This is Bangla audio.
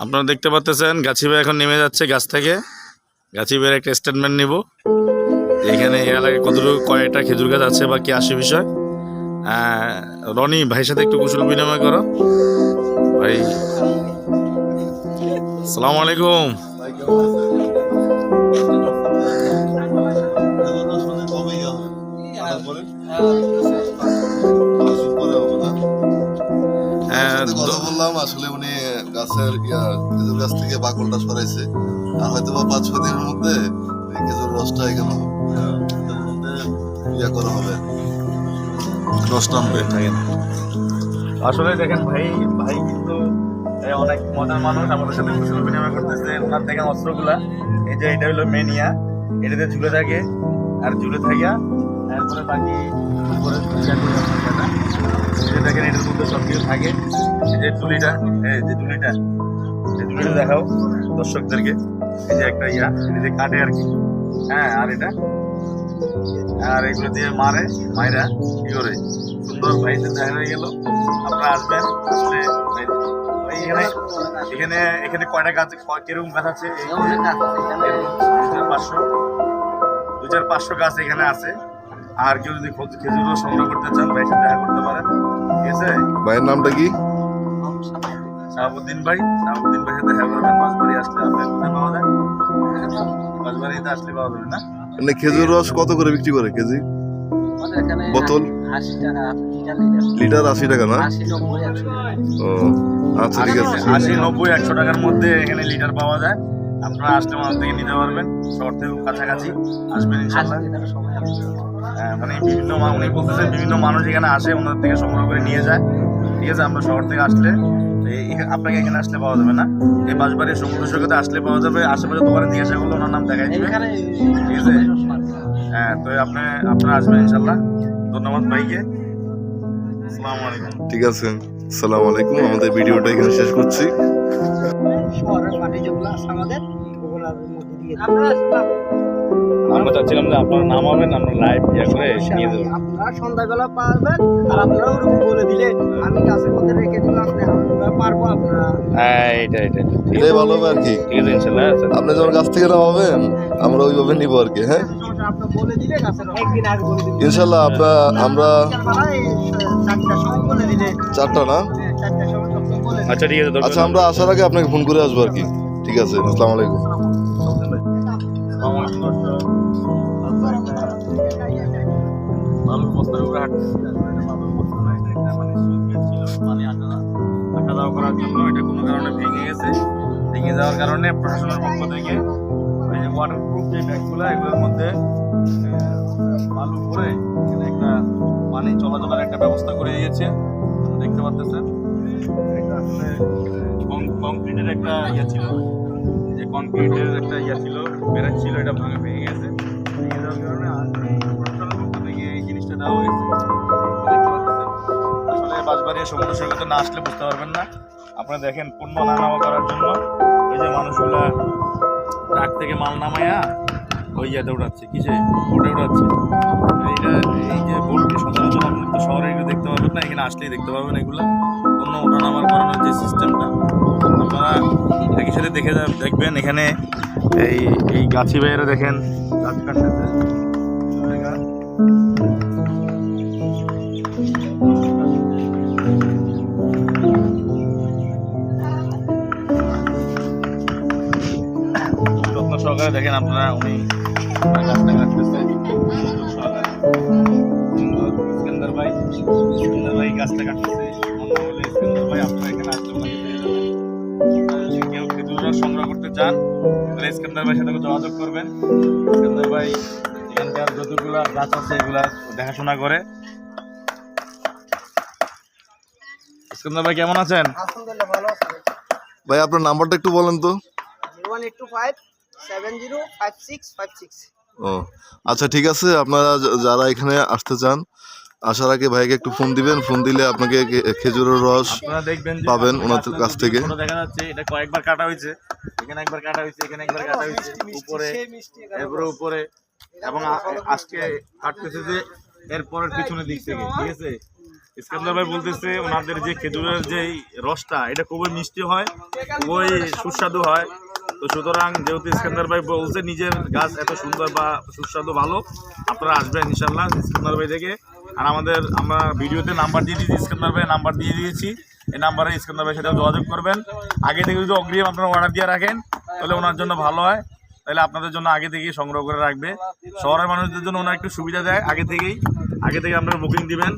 আপনারা দেখতে পাচ্তেছেন গাছি ভাই এখন নেমে যাচ্ছে গাছ থেকে। গাছি ভাইয়ের একটা স্টেটমেন্ট নিব। এখানে এলাকায় কতটুকু কয়েকটা খেজুর গাছ আছে বা কি আসে বিষয়। আহ, রনি ভাইয়ের সাথে একটু কুশল বিনিময় করো। ভাই সালাম আলাইকুম। খেজুর গাছ থেকে বাকলটা সরাইছে। আর হয়তো বা পাঁচ, ছয় দিনের মধ্যে খেজুর রসটা এখানে ইয়া করা হবে। রস নামবে আসলে দেখেন ভাই ভাই কিন্তু অনেক মজার মানুষ। আমাদের সাথে কুশল বিনিময় করতেছে। ওনার দেখেন অস্ত্রগুলা। এই যে এটা হলো মেনিয়া এটাতে ঝুলে থাকে। আর ঝুলে থাকিয়া তারপরে বাকি দেখেন, এটার মধ্যে সব কিছু থাকে। এই যে তুলিটা এই যে তুলিটা এই তুলিটা দেখাও দর্শকদেরকে। এই যে একটা ইয়া এটা যে কাটে আর কি। হ্যাঁ আর এটা? আর এগুলো দিয়ে মারে মাইরা কি করে? সুন্দর ভাইতে দেখা হয়ে গেল। আপনারা আসবেন আসলে এই- এইখানে এখানে এখানে কয়টা গাছ কীরকম গাছ আছে? পাঁচশো। দুই চার পাঁচশো গাছ এখানে আছে। আর কেউ যদি খোঁজ- খেজুর সংগ্রহ করতে চান ভাইয়ের সাথে দেখা করতে পারেন। ঠিক আছে? ভাইয়ের নামটা কি? শাহাবুদ্দিন ভাই শাহাবুদ্দিন ভাইয়ের সাথে করবেন বাসবাড়ি আসলে আপনার কোথায় পাওয়া যায়? বাসবাড়িতে আসলে পাওয়া যাবে না? এমনি খেজুর রস কত করে বিক্রি করে কেজি? বোতল? Litre litre. লিটার আশি টাকা না? ও আচ্ছা ঠিক আছে। আশি নব্বই একশো টাকার মধ্যে এখানে লিটার পাওয়া যায়। আপনারা আসলে আমাদের থেকে নিতে পারবেন। শহর থেকে কাছাকাছি আসবেন ইনশাল্লাহ হ্যাঁ, মানে বিভিন্ন উনি বলতেছেন বিভিন্ন মানুষ এখানে আসে ওনার থেকে সংগ্রহ করে নিয়ে যায়। ঠিক আছে আমরা শহর থেকে আসলে আপনাকে এখানে আসলে পাওয়া যাবে না। এই বাঁশবাড়ির সমুদ্র সৈকতে আসলে পাওয়া যাবে। আশেপাশে দোকানে জিজ্ঞাসা করলে ওনার নাম দেখাই দিবে। এখানে ঠিক আছে? হ্যাঁ তো আপনি আপনারা আসবেন ইনশাল্লাহ ধন্যবাদ ভাইকে। আসসালামু আলাইকুম। ঠিক আছে। সালাম আলাইকুম। আমাদের ভিডিওটা এখানে শেষ করছি। শহরের মাটি যেগুলো আছে আমাদের। ওগুলোর মধ্যে দিয়ে। আমরা চাচ্ছিলাম যে আপনার নাম হবেন আমরা লাইভ ইয়ে করে নিয়ে দেবো আপনারা সন্ধ্যাবেলা পারবেন আর আপনারা ওরকম বলে দিলে আমি গাছের মধ্যে রেখে দিলাম আপনি আমরা পারব আপনারা হ্যাঁ এটা এটা এটাই ভালো হবে আর কি। ঠিক আছে ইনশাল্লাহ আচ্ছা। আপনি যখন গাছ থেকে নামাবেন আমরা ওইভাবে নিবো আর কি হ্যাঁ? ইনশাল্লাহ আপনার আমরা চারটা না? হ্যাঁ, আচ্ছা ঠিক আছে আচ্ছা আমরা আসার আগে আপনাকে ফোন করে আসব আর কি। ঠিক আছে আসসালামু আলাইকুম। বালুর বস্তার উপরে হাঁটতেছি মানে সুইচ ছিল, যাওয়া করার জন্য এটা কোনো কারণে ভেঙে গেছে। ভেঙে যাওয়ার কারণে পক্ষ থেকে ওই যে ওয়াটারপ্রুফ যে ব্যাগগুলো মধ্যে বালু ভরে এখানে একটা পানি চলাচলের একটা ব্যবস্থা করে দিয়েছে। দেখতে পাচ্ছেন এটা আসলে কংক্রিটের একটা ইয়ে ছিল। যে কংক্রিটের একটা ইয়ে ছিল ব্যারেজ এটা ভাঙে ভেঙে গেছে। ভেঙে যাওয়ার কারণে আর দেওয়া হয়েছে আসলে বাঁশবাড়িয়া সমুদ্র সৈকতে না আসলে বুঝতে পারবেন না। আপনারা দেখেন পণ্য না নামা করার জন্য এই যে মানুষগুলা ট্রাক থেকে মাল নামায়া ওই ইয়েতে উঠাচ্ছে কিসে? বোটে উঠাচ্ছে এইটা এই যে বোটটি সচরাচর আপনি তো শহরে এগুলো দেখতে পাবেন না, এখানে আসলেই দেখতে পাবেন এগুলো। পণ্য ওঠানামার করানোর যে সিস্টেমটা। আপনারা একই সাথে দেখে দেখবেন এখানে এই এই গাছি ভাইয়েরা দেখেন গাছ কাটতেছে। যত্ন সহকারে দেখেন আপনারা, উনি গাছটা কাটতেছে। ইস্কান্দার ভাই ইস্কান্দার ভাই গাছটা কাটতেছে সংগ্রহ করতে চান, তাহলে ইস্কান্দার ভাইয়ের সাথে যোগাযোগ করবেন। ইস্কান্দার ভাই এখানকার যতগুলা গাছ আছে, এগুলা দেখাশোনা করে। ইস্কান্দার ভাই কেমন আছেন আলহামদুলিল্লাহ ভালো আছে ভাই আপনার নাম্বারটা একটু বলেন তো one eight two five seven zero five six five six ও আচ্ছা ঠিক আছে আপনারা যারা এখানে আসতে চান আসার আগে ভাইকে একটু ফোন দিবেন ফোন দিলে আপনাকে খে- খেজুরের রস পাবেন ওনাদের কাছ থেকে। দেখা যাচ্ছে এটা কয়েকবার কাটা হয়েছে এখানে একবার কাটা হয়েছে এখানে একবার কাটা হয়েছে উপরে এরপরে উপরে এবং আজকে কাটতেছে যে এরপরের পিছনে দিক থেকে ঠিক আছে ইস্কান্দার ভাই বলতেছে, ওনাদের যে খেজুরের যে রসটা, এটা খুবই মিষ্টি হয়, খুবই সুস্বাদু হয়। তো সুতরাং যেহেতু ইস্কান্দার ভাই বলছে, নিজের গাছ এত সুন্দর বা সুস্বাদু ভালো, আপনারা আসবেন ইনশাল্লাহ ইস্কান্দার ভাই থেকে। আর আমাদের, আমরা ভিডিওতে নাম্বার দিয়ে দিয়েছি, ইস্কান্দার ভাই নাম্বার দিয়ে দিয়েছি। এই নাম্বারে ইস্কান্দার ভাইয়ের সাথে যোগাযোগ করবেন। আগে থেকে যদি অগ্রিম আপনারা অর্ডার দিয়ে রাখেন, তাহলে ওনার জন্য ভালো হয়। তাহলে আপনাদের জন্য আগে থেকেই সংগ্রহ করে রাখবে। শহরের মানুষদের জন্য ওনার একটু সুবিধা দেয়, আগে থেকেই। আগে থেকে আপনারা বুকিং দিবেন।